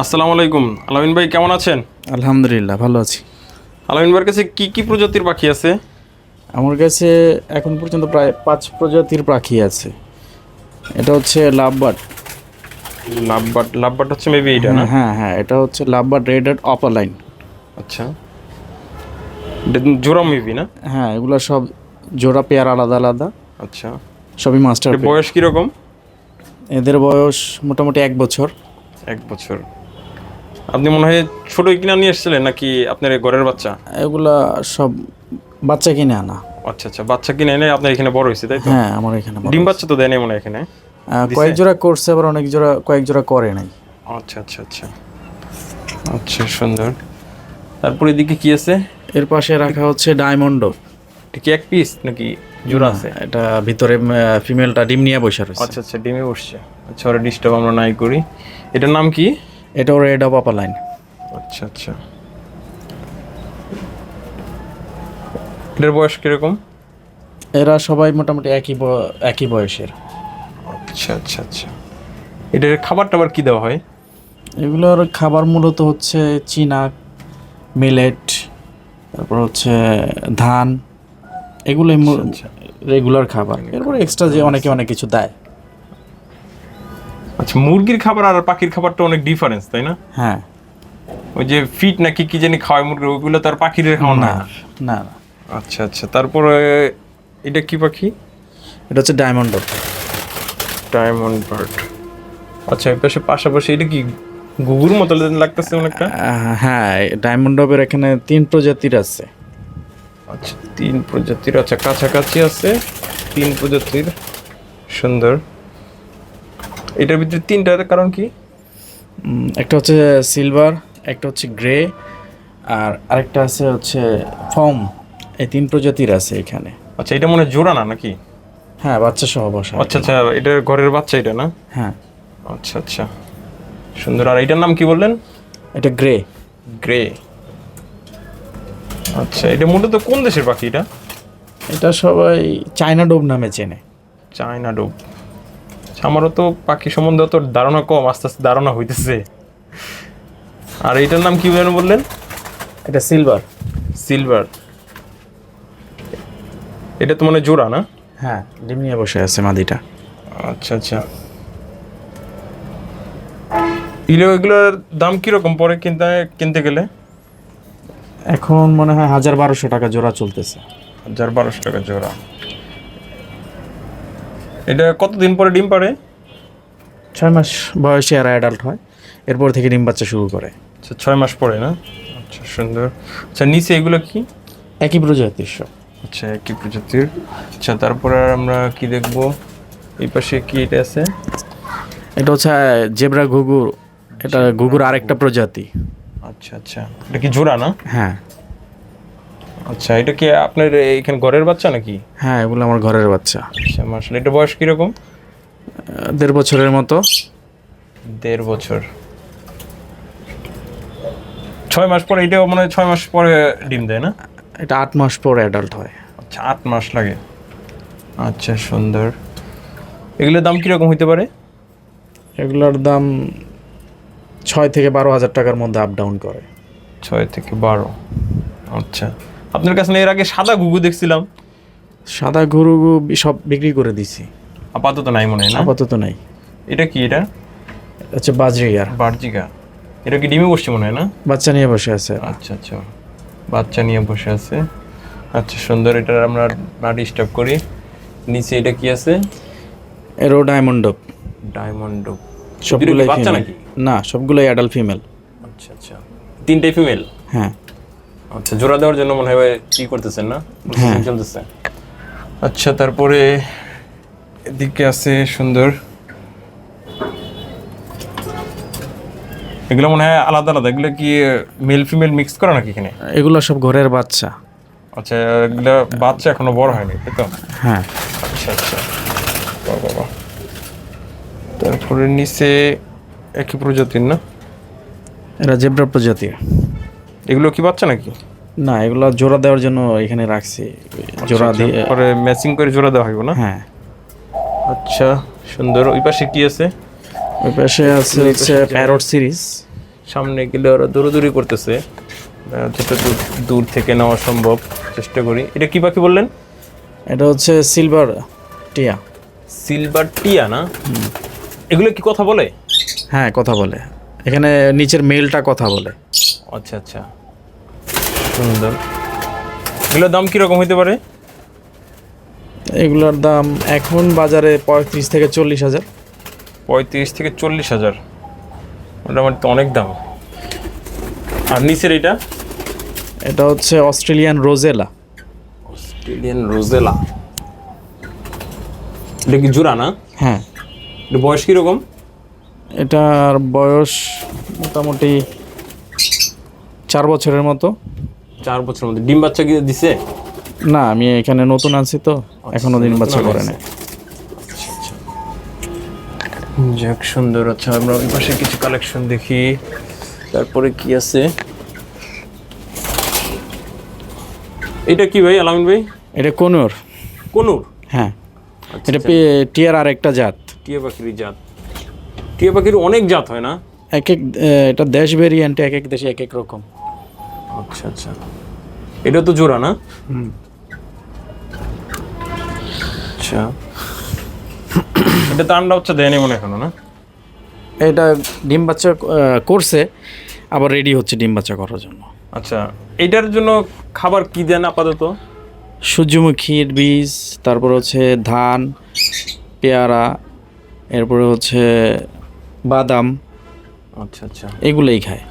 আসসালামু আলাইকুম। আলামিন ভাই কেমন আছেন? আলহামদুলিল্লাহ ভালো আছি। আলামিন ভাইয়ের কাছে কি কি প্রজাতির পাখি আছে? আমার কাছে এখন পর্যন্ত প্রায় পাঁচ প্রজাতির পাখি আছে। এটা হচ্ছে লাভবার্ড। লাভবাট লাভবাট হচ্ছে মেবি এটা না? হ্যাঁ হ্যাঁ এটা হচ্ছে লাভবার্ড রেড এড অপার লাইন আচ্ছা। জোড়া মেবি না? হ্যাঁ এগুলো সব জোড়া পেয়ার আলাদা আলাদা। আচ্ছা। সবই মাস্টার বয়স কীরকম? এদের বয়স মোটামুটি এক বছর। এক বছর। আপনি মনে হয় ছোটই কিনা নিয়ে এসেছিলেন নাকি আপনার ঘরের বাচ্চা? এগুলা সব বাচ্চা কিনে আনা। আচ্ছা আচ্ছা বাচ্চা কিনে এনে আপনার এখানে বড় হয়েছে তাই তো? হ্যাঁ আমার এখানে বড়। ডিম বাচ্চা তো দেয়নি মনে হয় এখানে? কয়েক জোড়া করছে আবার অনেক জোড়া কয়েক জোড়া করে নাই। আচ্ছা আচ্ছা আচ্ছা। আচ্ছা সুন্দর। তারপর এদিকে কি আছে? এর পাশে রাখা হচ্ছে ডায়মন্ডো এটা কি এক পিস নাকি জোড়া আছে? এটা ভিতরে ফিমেলটা ডিম নিয়ে বসে রয়েছে। আচ্ছা আচ্ছা ডিমে বসছে। আচ্ছা ওরা ডিস্টার্ব আমরা নাই করি। এটার নাম কি? এটাও রেড অফ আপার লাইন আচ্ছা আচ্ছা। এটার বয়স কীরকম? এরা সবাই মোটামুটি একই একই বয়সের। আচ্ছা আচ্ছা আচ্ছা। এটার খাবার টাবার কি দেওয়া হয়? এগুলোর খাবার মূলত হচ্ছে চীনা মিলেট তারপর হচ্ছে ধান। এগুলোই আচ্ছা। রেগুলার খাবার। এরপর এক্সট্রা যে অনেকে অনেক কিছু দেয়। আচ্ছা মুরগির খাবার আর পাখির খাবারটা অনেক ডিফারেন্স তাই না? হ্যাঁ। ওই যে ফিট নাকি কি জানি খাওয়ায় মুরগি ওইগুলো তার পাখির খাওয়া না। না আচ্ছা আচ্ছা তারপরে এটা কি পাখি? এটা হচ্ছে ডায়মন্ড ডায়মন্ড বার্ড আচ্ছা এর পাশে পাশাপাশি এটা কি গুগুর মতো লাগতেছে অনেকটা? হ্যাঁ ডায়মন্ড ডবের এখানে তিন প্রজাতির আছে। আচ্ছা তিন প্রজাতির আচ্ছা কাছাকাছি আছে। তিন প্রজাতির সুন্দর। এটার ভিতরে তিনটার কারণ কি? একটা হচ্ছে সিলভার একটা হচ্ছে গ্রে আর আরেকটা আছে হচ্ছে ফর্ম এই তিন প্রজাতির আছে এখানে। আচ্ছা এটা মনে জোড়া না নাকি? হ্যাঁ বাচ্চা সহ বসা আচ্ছা আচ্ছা এটা ঘরের বাচ্চা এটা না? হ্যাঁ। আচ্ছা আচ্ছা। সুন্দর আর এটার নাম কি বললেন? এটা গ্রে গ্রে আচ্ছা এটা মূলত কোন দেশের পাখি এটা? এটা সবাই চায়না ডোব নামে চেনে। China dove. আমারও তো পাখি সম্বন্ধে অত ধারণা কম আস্তে আস্তে ধারণা হইতেছে। আর এটার নাম কি যেন বললেন? এটা সিলভার সিলভার এটা তো মানে জোড়া না? হ্যাঁ ডিম নিয়ে বসে আছে মাদিটা। আচ্ছা আচ্ছা। এগুলো এগুলোর দাম কীরকম পরে কিনতে কিনতে গেলে? এখন মনে হয় হাজার বারোশো টাকা জোড়া চলতেছে। হাজার বারোশো টাকা জোড়া। এটা কতদিন পরে ডিম পারে ছয় মাস বয়সে আর অ্যাডাল্ট হয়। এরপর থেকে ডিম বাচ্চা শুরু করে। আচ্ছা ছয় মাস পরে না? আচ্ছা সুন্দর। আচ্ছা নিচে এগুলো কি? একই প্রজাতির সব। আচ্ছা একই প্রজাতির। আচ্ছা তারপরে আমরা কি দেখব? এই পাশে কি এটা আছে? এটা হচ্ছে জেব্রা ঘুঘুর। এটা ঘুঘুর আরেকটা প্রজাতি। আচ্ছা আচ্ছা। এটা কি জোড়া না? হ্যাঁ। আচ্ছা এটা কি আপনার এখানে ঘরের বাচ্চা নাকি? হ্যাঁ এগুলো আমার ঘরের বাচ্চা। আচ্ছা মার্শাল এটা বয়স কীরকম? দেড় বছরের মতো। দেড় বছর। ছয় মাস পরে এটাও মনে হয় ছয় মাস পরে ডিম দেয় না? এটা আট মাস পর অ্যাডাল্ট হয়। আচ্ছা আট মাস লাগে। আচ্ছা সুন্দর। এগুলোর দাম কীরকম হইতে পারে? এগুলোর দাম ছয় থেকে বারো হাজার টাকার মধ্যে আপ ডাউন করে। ছয় থেকে বারো। আচ্ছা। আপনার কাছে এর আগে সাদা গুগু দেখছিলাম। সাদা গরু সব বিক্রি করে দিছি। আপাতত নাই মনে হয় না? আপাতত নাই। এটা কি এটা? হচ্ছে বাজরিয়ার বার্জিকা এটা কি ডিমে বসছে মনে হয় না? বাচ্চা নিয়ে বসে আছে আচ্ছা আচ্ছা। বাচ্চা নিয়ে বসে আছে। আচ্ছা সুন্দর এটা আমরা না ডিস্টার্ব করি। নিচে এটা কি আছে? এরও ডায়মন্ড ডায়মন্ড সবগুলোই বাচ্চা নাকি? না সবগুলোই অ্যাডাল্ট ফিমেল আচ্ছা আচ্ছা। তিনটাই ফিমেল হ্যাঁ। আচ্ছা জোড়া দেওয়ার জন্য মনে হয় কি করতেছেন না? হ্যাঁ। চলতেছে। আচ্ছা তারপরে এদিকে আছে সুন্দর। এগুলো মনে হয় আলাদা আলাদা। এগুলো কি মেল ফিমেল মিক্স করা নাকি এখানে? এগুলো সব ঘরের বাচ্চা। আচ্ছা এগুলো বাচ্চা এখনও বড় হয়নি তাই তো? হ্যাঁ। আচ্ছা আচ্ছা। বাহ। তারপরে নিচে একই প্রজাতির না? এরা জেব্রা প্রজাতির। এগুলো কি বাচ্চা নাকি? না এগুলো জোড়া দেওয়ার জন্য এখানে রাখছি। জোড়া আচ্ছা, দিয়ে পরে ম্যাচিং করে জোড়া দেওয়া হইব না? হ্যাঁ। আচ্ছা সুন্দর। ওই পাশে কি আছে? ওই পাশে আছে হচ্ছে প্যারট সিরিজ সামনে গেলে ওরা দৌড়দৌড়ি করতেছে। দূর দূর থেকে নেওয়া সম্ভব চেষ্টা করি। এটা কি পাখি বললেন? এটা হচ্ছে সিলভার টিয়া। সিলভার টিয়া না? এগুলো কি কথা বলে? হ্যাঁ কথা বলে। এখানে নিচের মেলটা কথা বলে। আচ্ছা আচ্ছা। সুন্দর। এগুলোর দাম কীরকম হইতে পারে? এগুলোর দাম এখন বাজারে পঁয়ত্রিশ থেকে চল্লিশ হাজার। পঁয়ত্রিশ থেকে চল্লিশ হাজার। মোটামুটি তো অনেক দাম। আর নিচের এটা এটা হচ্ছে অস্ট্রেলিয়ান রোজেলা। Australian rosella. এটা কি জোড়া না? হ্যাঁ। এটা বয়স কীরকম? এটার বয়স মোটামুটি চার বছরের মতো। চার বছরের মধ্যে। ডিম বাচ্চা কি দিছে? না আমি এখানে নতুন আছি তো এখনও দিন বাচ্চা করে নাই। যাক সুন্দর। আচ্ছা আমরা ওই পাশে কিছু কালেকশন দেখি। তারপরে কি আছে? এটা কি ভাই আলামিন ভাই? এটা কোনোর। কোনুর? হ্যাঁ। আচ্ছা, এটা টিয়ার আর একটা জাত। টিয়া পাখির জাত। টিয়া পাখির অনেক জাত হয় না? এক এক এটা দেশ ভেরিয়েন্ট এক এক দেশে এক এক রকম। আচ্ছা আচ্ছা। এটা তো জোড়া না? আচ্ছা। এটা তো আন্ডা বাচ্চা দেয়নি মনে এখনও না? এটা ডিম বাচ্চা করছে আবার রেডি হচ্ছে ডিম বাচ্চা করার জন্য। আচ্ছা এটার জন্য খাবার কি দেন আপাতত? সূর্যমুখীর বীজ তারপর হচ্ছে ধান পেয়ারা এরপরে হচ্ছে বাদাম। আচ্ছা আচ্ছা। এগুলোই খায়।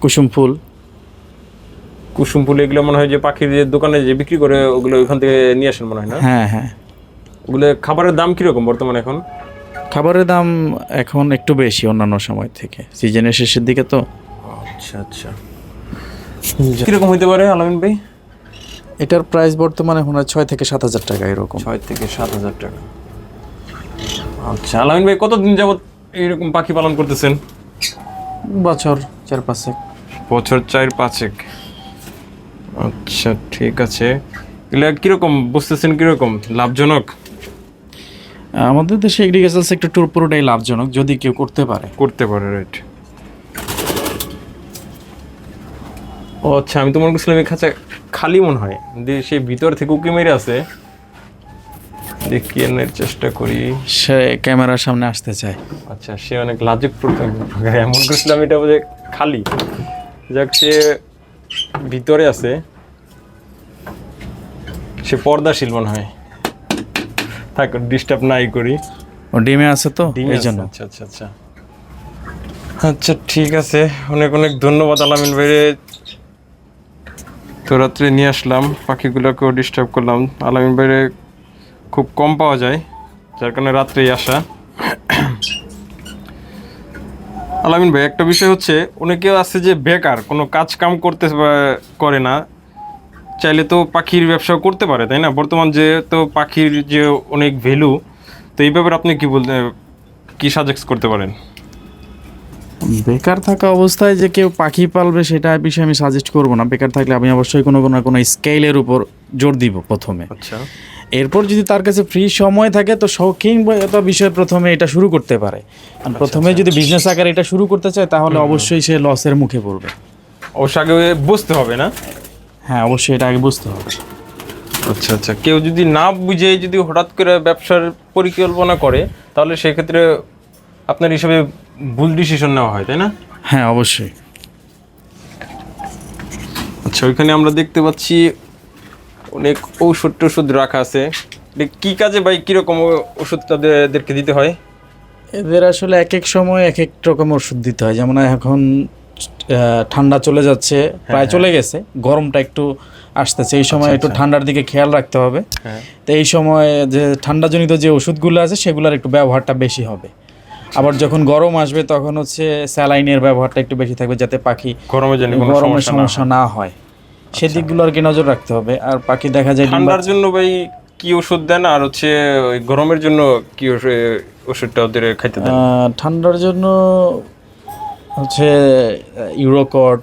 কুসুম ফুল। কুসুম ফুল এগুলো মনে হয় যে পাখির যে দোকানে যে বিক্রি করে ওগুলো ওইখান থেকে নিয়ে আসেন মনে হয় না? হ্যাঁ হ্যাঁ। ওগুলো খাবারের দাম কীরকম বর্তমানে এখন? খাবারের দাম এখন একটু বেশি অন্যান্য সময় থেকে। সিজনের শেষের দিকে তো। আচ্ছা আচ্ছা। কীরকম হইতে পারে আলামিন ভাই? এটার প্রাইস বর্তমানে এখন হয় ছয় থেকে সাত হাজার টাকা এরকম। ছয় থেকে সাত হাজার টাকা। আচ্ছা আলামিন ভাই কতদিন যাবত এইরকম পাখি পালন করতেছেন? বছর চার পাঁচেক। বছর চার পাঁচেক। আচ্ছা ঠিক আছে। এগুলা কীরকম? বুঝতেছেন কীরকম? লাভজনক? আমাদের দেশে এগ্রিকালচার সেক্টর পুরোটাই লাভজনক যদি কেউ করতে পারে। করতে পারে রাইট ও আচ্ছা আমি তো মনে করছিলাম এই খাঁচা খালি মনে হয়। দিয়ে সেই ভিতর থেকে উকি মেরে আছে। দেখি এর চেষ্টা করি। সে ক্যামেরার সামনে আসতে চায়। আচ্ছা সে অনেক লাজুক প্রথম এমন করছিলাম এটা বোধহয় খালি। যাক সে ভিতরে আছে। সে পর্দাশীল মনে হয়। থাক ডিস্টার্ব নাই করি। ও ডিমে আছে তো এই জন্য। আচ্ছা আচ্ছা আচ্ছা। আচ্ছা ঠিক আছে। অনেক অনেক ধন্যবাদ আলামিন ভাইরে তো রাত্রে নিয়ে আসলাম পাখিগুলোকেও ডিস্টার্ব করলাম। আলামিন ভাইরে খুব কম পাওয়া যায় যার কারণে রাত্রেই আসা। আলামিন ভাই একটা বিষয় হচ্ছে অনেকে আছে যে বেকার কোনো কাজ কাম করতে করে না চাইলে তো পাখির ব্যবসাও করতে পারে তাই না? বর্তমান যে তো পাখির যে অনেক ভ্যালু তো এই ব্যাপারে আপনি কি বলতে কি সাজেস্ট করতে পারেন? বেকার থাকা অবস্থায় যে কেউ পাখি পালবে সেটা বিষয়ে আমি সাজেস্ট করব না। বেকার থাকলে আমি অবশ্যই কোনো কোনো কোনো স্কেলের উপর জোর দিব প্রথমে। আচ্ছা। এরপর যদি তার কাছে ফ্রি সময় থাকে তো শৌখিন একটা বিষয় প্রথমে এটা শুরু করতে পারে। আর প্রথমে যদি বিজনেস আকারে এটা শুরু করতে চায় তাহলে অবশ্যই সে লসের মুখে পড়বে। অবশ্য আগে বুঝতে হবে না? হ্যাঁ অবশ্যই এটা আগে বুঝতে হবে। আচ্ছা আচ্ছা। কেউ যদি না বুঝে যদি হঠাৎ করে ব্যবসার পরিকল্পনা করে তাহলে সেক্ষেত্রে আপনার হিসাবে ভুল ডিসিশন নেওয়া হয় তাই না? হ্যাঁ অবশ্যই। আচ্ছা ওইখানে আমরা দেখতে পাচ্ছি অনেক ঔষধ টষুধ রাখা আছে। কি কাজে ভাই কীরকম ওষুধ তাদেরকে দিতে হয়? এদের আসলে এক এক সময় এক এক রকম ওষুধ দিতে হয়। যেমন এখন ঠান্ডা চলে যাচ্ছে প্রায় চলে গেছে গরমটা একটু আসতেছে। এই সময় একটু ঠান্ডার দিকে খেয়াল রাখতে হবে। হ্যাঁ। তো এই সময় যে ঠান্ডাজনিত যে ওষুধগুলো আছে সেগুলোর একটু ব্যবহারটা বেশি হবে। আবার যখন গরম আসবে তখন হচ্ছে স্যালাইনের ব্যবহারটা একটু বেশি থাকবে যাতে পাখি গরমে জানি কোনো গরমের সমস্যা না হয়। সেদিকগুলো আর কি নজর রাখতে হবে। আর পাখি দেখা যায় ঠান্ডার জন্য ভাই কি ওষুধ দেন? আর হচ্ছে ওই গরমের জন্য কি ওষু- ওষুধটা ওদের খাইতে দেন? ঠান্ডার জন্য হচ্ছে ইউরোকট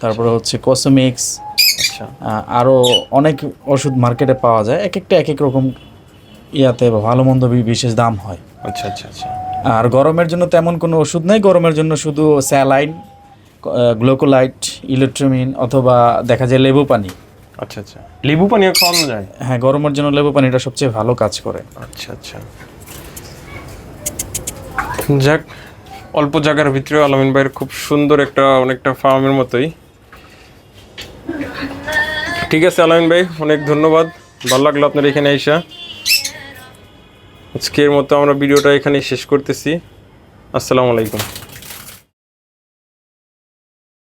তারপরে হচ্ছে কসমিক্স আচ্ছা। আরও অনেক ওষুধ মার্কেটে পাওয়া যায়। এক একটা এক এক রকম ইয়াতে ভালো মন্দ বিশেষ দাম হয়। আচ্ছা আচ্ছা আচ্ছা। আর গরমের জন্য তেমন কোনো ওষুধ নেই। গরমের জন্য শুধু স্যালাইন গ্লোকোলাইট ইলেকট্রোমিন অথবা দেখা যায় লেবু পানি। আচ্ছা আচ্ছা। লেবু পানিও খাওয়ানো যায়? হ্যাঁ গরমের জন্য লেবু পানিটা সবচেয়ে ভালো কাজ করে। আচ্ছা আচ্ছা। যাক অল্প জায়গার ভিতরে আলামিন ভাইয়ের খুব সুন্দর একটা অনেকটা ফার্মের মতোই। ঠিক আছে আলামিন ভাই অনেক ধন্যবাদ। ভালো লাগল আপনার এখানে আইসা আজকের মতো আমরা ভিডিওটা এখানে শেষ করতেছি। আসসালামু আলাইকুম।